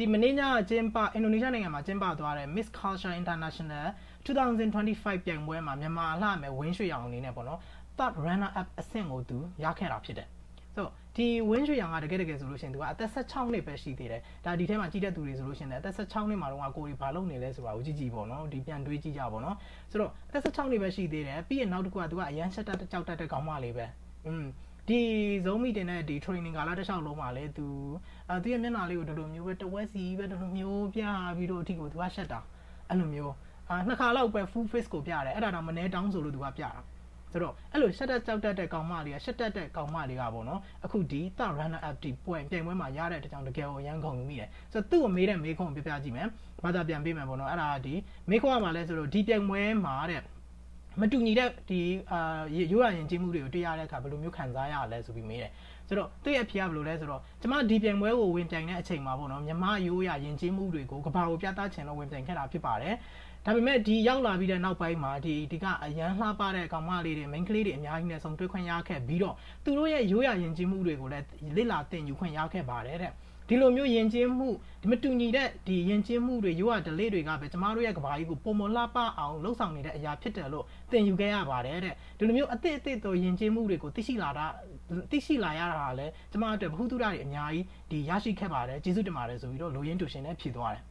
ဒီမနေ့ညကကျင်းပအင်ဒိုနီးရှားနိုင်ငံမှာကျင်းပသွားတဲ့ Miss Culture International 2025ပြိုင်ပွဲမှာမြန်မာအလှမဲ့ဝင်းရွှေရောင်အနေနဲ့ပေါ့နော် third runner up အဆင့်ကိုသူရခဲ့တာဖြစ်တယ်ဆိုတော့ဒီဝင်းရွှေရောင်ကတကယ်တကယ်ဆိုလို့ရှိရင်သူကအသက်16နှစ်ပဲရှိသေးတယ်ဒါဒီထဲမှာကြီးတဲ့သူတွေဆိုလို့ရှိရင်လည်းအသက်16နှစ်မှာတော့ကိုယ်ကြီးဘာလုပ်နေလဲဆိုတာကိုကြည့်ကြည့်ပေါ့နော်ဒီပြန်တွေးကြည့်ကြပါတော့ဆိုတော့အသက်16နှစ်ပဲရှိသေးတယ်ပြီးရင်နောက်တစ်ခုကသူကအရန်ရှက်တက်ကြောက်တက်တဲ့ခေါင်းမလေးပဲอืม ဒီဇုံးမီတင်တဲ့ဒီ training ကာလတစ်လျှောက်လုံးမှာလေသူအဲသူရဲ့မျက်နှာလေးကိုဒီလိုမျိုးပဲတဝက်စီပဲဒီလိုမျိုးပြပြီးတော့အထီကိုသူကရှက်တာအဲ့လိုမျိုးအာနှစ်ခါလောက်ပဲ full face ကိုပြတယ်အဲ့ဒါတော့မနေတောင်းဆိုလို့သူကပြတာဆိုတော့အဲ့လိုရှက်တက်ကြောက်တက်တဲ့ကောင်မလေးကရှက်တက်တဲ့ကောင်မလေးကပေါ့နော်အခုဒီ third runner up ဒီပွဲပြိုင်ပွဲမှာရတဲ့တကြောင်တကယ်ကိုအရန်ခုံမိတယ်ဆိုတော့သူ့ကိုမေးတဲ့မေးခွန်းကိုပြပြကြည့်မယ်ဘာသာပြန်ပေးမယ်ပေါ့နော်အဲ့ဒါဒီမေးခွန်းကမှလဲဆိုတော့ဒီပြိုင်ပွဲမှာတဲ့ မတူညီတဲ့ဒီအာရိုးရာယဉ်ကျေးမှုတွေကိုတွေ့ရတဲ့အခါဘယ်လိုမျိုးခံစားရလဲဆိုပြီးမေးတယ်ဆိုတော့သူ့ရဲ့အဖြေကဘယ်လိုလဲဆိုတော့ကျမဒီပြိုင်ပွဲကိုဝင်ပြိုင်တဲ့အချိန်မှာပေါ့နော်မြမရိုးရာယဉ်ကျေးမှုတွေကိုကဘာကိုပြသချင်လို့ဝင်ပြိုင်ခဲ့တာဖြစ်ပါတယ်ဒါပေမဲ့ဒီရောက်လာပြီးတဲ့နောက်ပိုင်းမှာဒီဒီကအရန်လှပတဲ့ကောင်မလေးတွေ main ကလေးတွေအများကြီးနဲ့ဆုံတွေ့ခွင့်ရခဲ့ပြီးတော့သူတို့ရဲ့ရိုးရာယဉ်ကျေးမှုတွေကိုလည်းလစ်လာသင်ယူခွင့်ရခဲ့ပါတယ်တဲ့ ဒီလိုမျိုးယဉ်ကျေးမှုဒီမတူညီတဲ့ဒီယဉ်ကျေးမှုတွေရိုးရာဓလေ့တွေကပဲကျမတို့ရဲ့ကဘာကြီးကိုပုံမလှပအောင်လှုပ်ဆောင်နေတဲ့အရာဖြစ်တယ်လို့သင်ယူခဲ့ရပါတယ်တဲ့ဒီလိုမျိုးအသစ်အသစ်သောယဉ်ကျေးမှုတွေကိုသိရှိလာတာသိရှိလာရတာကလည်းကျမတို့အတွက်ဘ ഹു တုဒ္ဒတွေအများကြီးဒီရရှိခဲ့ပါတယ်ကျေးဇူးတင်ပါတယ်ဆိုပြီးတော့လိုရင်းတူရှင်နဲ့ဖြေသွားတယ်